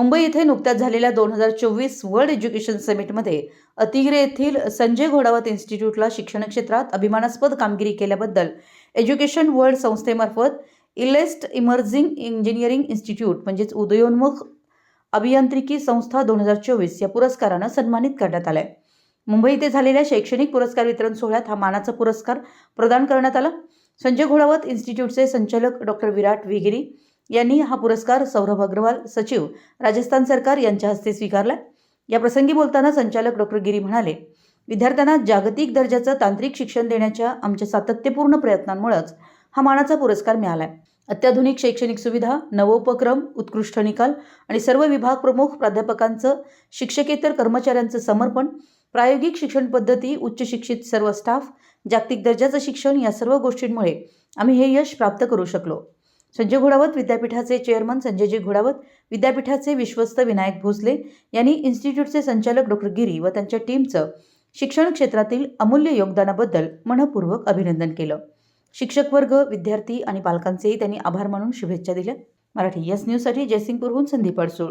मुंबई येथे नुकत्याच झालेल्या दोन हजार चोवीस वर्ल्ड एज्युकेशन समिटमध्ये अतिग्रे येथील संजय घोडावत इन्स्टिट्यूटला शिक्षण क्षेत्रात अभिमानास्पद कामगिरी केल्याबद्दल एज्युकेशन वर्ल्ड संस्थेमार्फत इलेस्ट इमर्जिंग इंजिनिअरिंग इन्स्टिट्यूट म्हणजेच उदयोन्मुख अभियांत्रिकी संस्था दोन हजार चोवीस या पुरस्कारानं सन्मानित करण्यात आलाय. मुंबई येथे झालेल्या शैक्षणिक पुरस्कार वितरण सोहळ्यात हा मानाचा पुरस्कार प्रदान करण्यात आला. संजय घोडावत इन्स्टिट्यूटचे संचालक डॉक्टर विराट विगिरी यांनी हा पुरस्कार सौरभ अग्रवाल सचिव राजस्थान सरकार यांच्या हस्ते स्वीकारला. या प्रसंगी बोलताना संचालक डॉक्टर गिरी म्हणाले विद्यार्थ्यांना जागतिक दर्जाचं तांत्रिक शिक्षण देण्याच्या आमच्या सातत्यपूर्ण प्रयत्नांमुळेच हा मानाचा पुरस्कार मिळाला अत्याधुनिक शैक्षणिक सुविधा नवोपक्रम उत्कृष्ट निकाल आणि सर्व विभाग प्रमुख प्राध्यापकांचं शिक्षकेतर कर्मचाऱ्यांचं समर्पण प्रायोगिक शिक्षण पद्धती उच्च शिक्षित सर्व स्टाफ जागतिक दर्जाचं शिक्षण या सर्व गोष्टींमुळे आम्ही हे यश प्राप्त करू शकलो. संजय घोडावत विद्यापीठाचे चेअरमन संजयजी घोडावत विद्यापीठाचे विश्वस्त विनायक भोसले यांनी इन्स्टिट्यूटचे संचालक डॉक्टर गिरी व त्यांच्या टीमचं शिक्षण क्षेत्रातील अमूल्य योगदानाबद्दल मनपूर्वक अभिनंदन केलं. शिक्षक वर्ग विद्यार्थी आणि पालकांचेही त्यांनी आभार मानून शुभेच्छा दिल्या. मराठी यस न्यूजसाठी जयसिंगपूरहून संदीप अडसूळ.